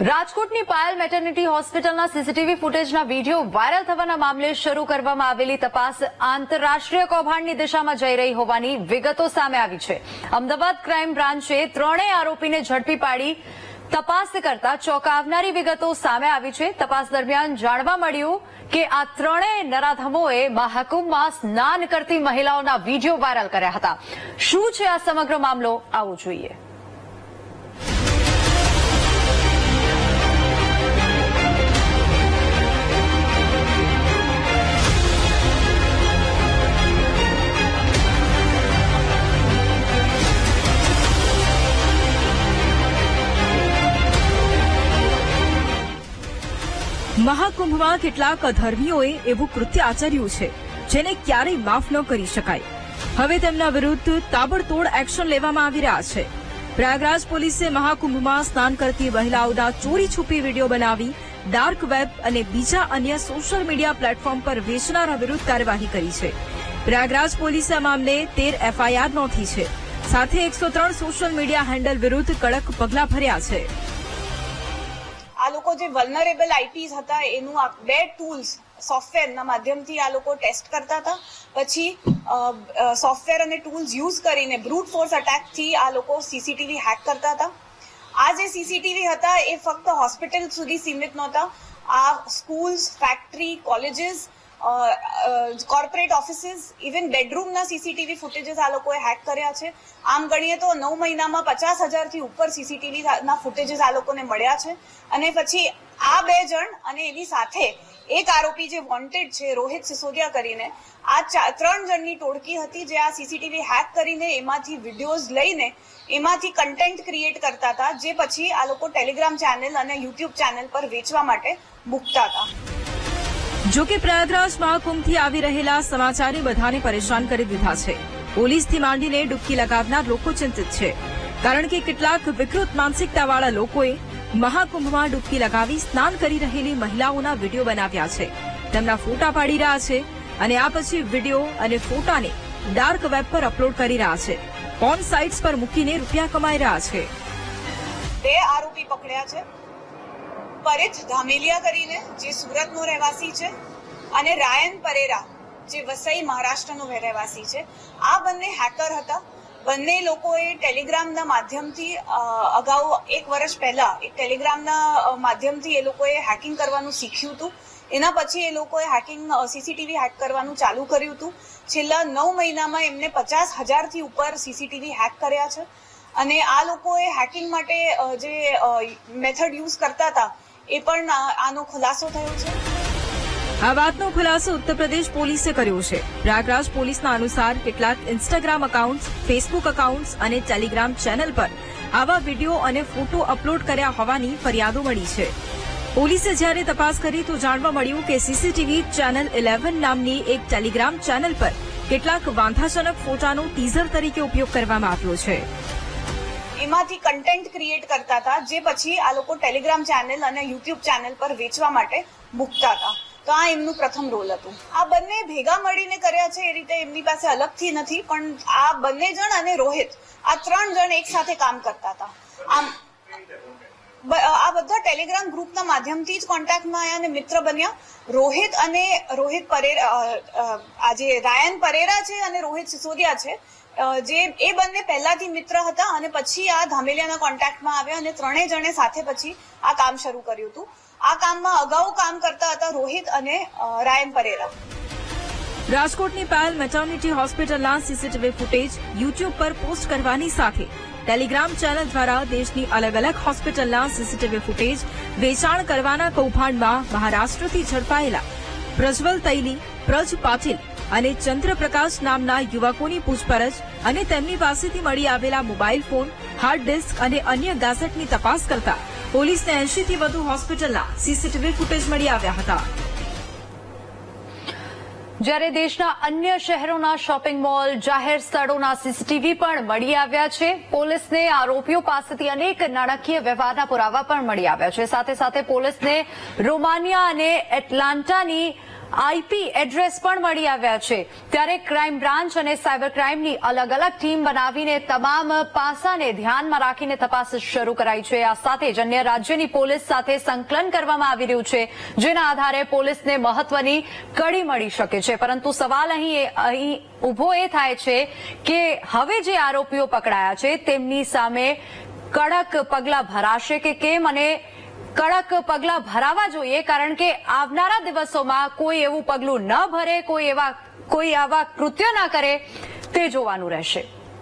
રાજકોટની પાયલ મેટર્નિટી હોસ્પિટલના સીસીટીવી ફૂટેજના વીડિયો વાયરલ થવાના મામલે શરૂ કરવામાં આવેલી તપાસ આંતરરાષ્ટ્રીય કૌભાંડની દિશામાં જઈ રહી હોવાની વિગતો સામે આવી છે. અમદાવાદ ક્રાઇમ બ્રાન્ચે ત્રણેય આરોપીને ઝડપી પાડી તપાસ કરતા ચોંકાવનારી વિગતો સામે આવી છે. તપાસ દરમિયાન જાણવા મળ્યું કે આ ત્રણેય નરાધમોએ મહાકુંભમાં સ્નાન કરતી મહિલાઓના વીડિયો વાયરલ કર્યા હતા. શું છે આ સમગ્ર મામલો? આવું જોઈએ. મહાકુંભમાં કેટલાક અધર્મીઓએ એવું કૃત્ય આચર્યું છે, જેને ક્યારેય માફ ન કરી શકાય. હવે તેમના વિરુદ્ધ તાબડતોડ એક્શન લેવામાં આવી રહ્યા છે. પ્રયાગરાજ પોલીસે મહાકુંભમાં સ્નાન કરતી મહિલાઓના ચોરી છુપી વીડિયો બનાવી, ડાર્ક વેબ અને બીજા અન્ય સોશિયલ મીડિયા પ્લેટફોર્મ પર વેચનારા વિરુદ્ધ કાર્યવાહી કરી છે. પ્રયાગરાજ પોલીસે આ મામલે તેર એફઆઈઆર નોંધી છે. સાથે એકસો ત્રણ સોશિયલ મીડિયા હેન્ડલ વિરુદ્ધ કડક પગલાં ભર્યા છે. આ લોકો જે વલનરેબલ આઈપીસ હતા, એનું બે ટૂલ્સ સોફ્ટવેરના માધ્યમથી આ લોકો ટેસ્ટ કરતા હતા. પછી સોફ્ટવેર અને ટૂલ્સ યુઝ કરીને બ્રૂટ ફોર્સ અટેકથી આ લોકો સીસીટીવી હેક કરતા હતા. આ જે સીસીટીવી હતા, એ ફક્ત હોસ્પિટલ સુધી સીમિત નહોતા. આ schools factory colleges corporate offices even બેડરૂમના CCTV footages આ લોકોએ હેક કર્યા છે. આમ ગણીએ તો નવ મહિનામાં પચાસ હજારથી ઉપર સીસીટીવીના ફૂટેજીસ આ લોકોને મળ્યા છે. અને પછી આ બે જણ અને એની સાથે એક આરોપી જે વોન્ટેડ છે, રોહિત સિસોદિયા કરીને, આ ત્રણ જણની ટોળકી હતી જે આ સીસીટીવી હેક કરીને એમાંથી વિડીયોઝ લઈને એમાંથી કન્ટેન્ટ ક્રિએટ કરતા હતા, જે પછી આ લોકો ટેલિગ્રામ ચેનલ અને યુટ્યુબ ચેનલ પર વેચવા માટે મૂકતા હતા. જો કે પ્રયાગરાજ મહાકુંભથી આવી રહેલા સમાચારે બધાને પરેશાન કરી દીધા છે. પોલીસથી માંડીને ડૂબકી લગાવનાર લોકો ચિંતિત છે. કારણ કે કેટલાક વિકૃત માનસિકતાવાળા લોકોએ મહાકુંભમાં ડૂબકી લગાવી સ્નાન કરી રહેલી મહિલાઓના વીડિયો બનાવ્યા છે. તેમના ફોટા પાડી રહ્યા છે અને આ પછી વીડિયો અને ફોટાને ડાર્ક વેબ પર અપલોડ કરી રહ્યા છે. પોર્ન સાઇટ્સ પર મૂકીને રૂપિયા કમાઈ રહ્યા છે. બે આરોપી પકડ્યા છે. પરેશ ધામેલિયા કરીને જે સુરતનો રહેવાસી છે અને રાયન પરેરા જે વસઈ મહારાષ્ટ્રનો રહેવાસી છે, આ બંને હેકર હતા. બંને લોકોએ ટેલિગ્રામના માધ્યમથી અગાઉ એક વર્ષ પહેલા એક ટેલિગ્રામના માધ્યમથી એ લોકોએ હેકિંગ કરવાનું શીખ્યું હતું. એના પછી એ લોકોએ હેકિંગ સીસીટીવી હેક કરવાનું ચાલુ કર્યું હતું. છેલ્લા નવ મહિનામાં એમને પચાસ હજારથી ઉપર સીસીટીવી હેક કર્યા છે. અને આ લોકોએ હેકિંગ માટે જે મેથડ યુઝ કરતા હતા એ પણ આનો ખુલાસો થયો છે? આ વાતનો ખુલાસો ઉત્તર પ્રદેશ પોલીસે કર્યો છે. પ્રયાગરાજ પોલીસના અનુસાર કેટલાક ઇન્સ્ટાગ્રામ એકાઉન્ટ્સ ફેસબુક એકાઉન્ટ્સ અને ટેલિગ્રામ ચેનલ પર આવા વીડિયો અને ફોટો અપલોડ કર્યા હોવાની ફરિયાદો મળી છે. પોલીસે જ્યારે તપાસ કરી તો જાણવા મળ્યું કે સીસીટીવી ચેનલ ઇલેવન નામની એક ટેલિગ્રામ ચેનલ પર કેટલાક વાંધાજનક ફોટાનો ટીઝર તરીકે ઉપયોગ કરવામાં આવ્યો છે. એમાંથી કન્ટેન્ટ ક્રિએટ કરતા હતા, જે પછી આ લોકો ટેલિગ્રામ ચેનલ અને યુટ્યુબ ચેનલ પર વેચવા માટે મૂકતા હતા. તો આ એમનું પ્રથમ રોલ હતું. આ બંને ભેગા મળીને કર્યા છે એ રીતે એમની પાસે અલગથી નથી, પણ આ બંને જણ અને રોહિત, આ ત્રણ જણ એક સાથે કામ કરતા હતા. આમ ટેલિગ્રામ ગ્રુપના માધ્યમથી જ કોન્ટેક્ટમાં આવ્યા અને મિત્ર બન્યા. રોહિત અને રોહિત પરેરા અ, અ, આ જે રાયન પરેરા છે અને રોહિત સિસોદિયા છે. જે એ બંને પહેલાથી મિત્ર હતા અને પછી આ ધામેલિયાના કોન્ટેક્ટમાં આવ્યા અને ત્રણેય જણે સાથે પછી આ કામ શરૂ કર્યું હતું. આ કામમાં અગાઉ કામ કરતા હતા રોહિત અને રાયન પરેરા. રાજકોટની પાયલ મેટર્નિટી હોસ્પિટલના સીસીટીવી ફૂટેજ યુટ્યુબ પર પોસ્ટ કરવાની સાથે ટેલિગ્રામ ચેનલ દ્વારા દેશની અલગ અલગ હોસ્પિટલના સીસીટીવી ફૂટેજ વેચાણ કરવાના કૌભાંડમાં મહારાષ્ટ્રથી ઝડપાયેલા પ્રજ્વલ તૈલી પ્રજ પાટીલ અને ચંદ્રપ્રકાશ નામના યુવકોની પૂછપરછ અને તેમની પાસેથી મળી આવેલા મોબાઈલ ફોન, હાર્ડ ડિસ્ક અને અન્ય ગેસેટની તપાસ કરતા પોલીસને એંશીથી વધુ હોસ્પિટલના સીસીટીવી ફૂટેજ મળી આવ્યા હતા. જ્યારે દેશના અન્ય શહેરોના શોપિંગ મોલ, જાહેર સ્થળોના સીસીટીવી પણ મળી આવ્યા છે. પોલીસને આરોપીઓ પાસેથી અનેક નાણાકીય વ્યવહારના પુરાવા પણ મળી આવ્યા છે. સાથે સાથે પોલીસને રોમાનિયા અને એટલાન્ટાની આઈપી એડ્રેસ પણ મળી આવ્યા છે. ત્યારે ક્રાઇમ બ્રાન્ચ અને સાયબર ક્રાઇમની અલગ અલગ ટીમ બનાવીને તમામ પાસાને ધ્યાનમાં રાખીને તપાસ શરૂ કરાઈ છે. આ સાથે જ અન્ય રાજ્યની પોલીસ સાથે સંકલન કરવામાં આવી રહ્યું છે. જેના આધારે પોલીસને મહત્વની કડી મળી શકે છે. પરંતુ સવાલ અહીં અહીં ઊભો એ થાય છે કે હવે જે આરોપીઓ પકડાયા છે, તેમની સામે કડક પગલા ભરાશે કે કેમ? અને કડક પગલા ભરાવા જોઈએ, કારણ કે આવનારા દિવસોમાં કોઈ એવું પગલું ન ભરે, કોઈ એવા કોઈ આવા કૃત્ય ના કરે, તે જોવાનું રહેશે.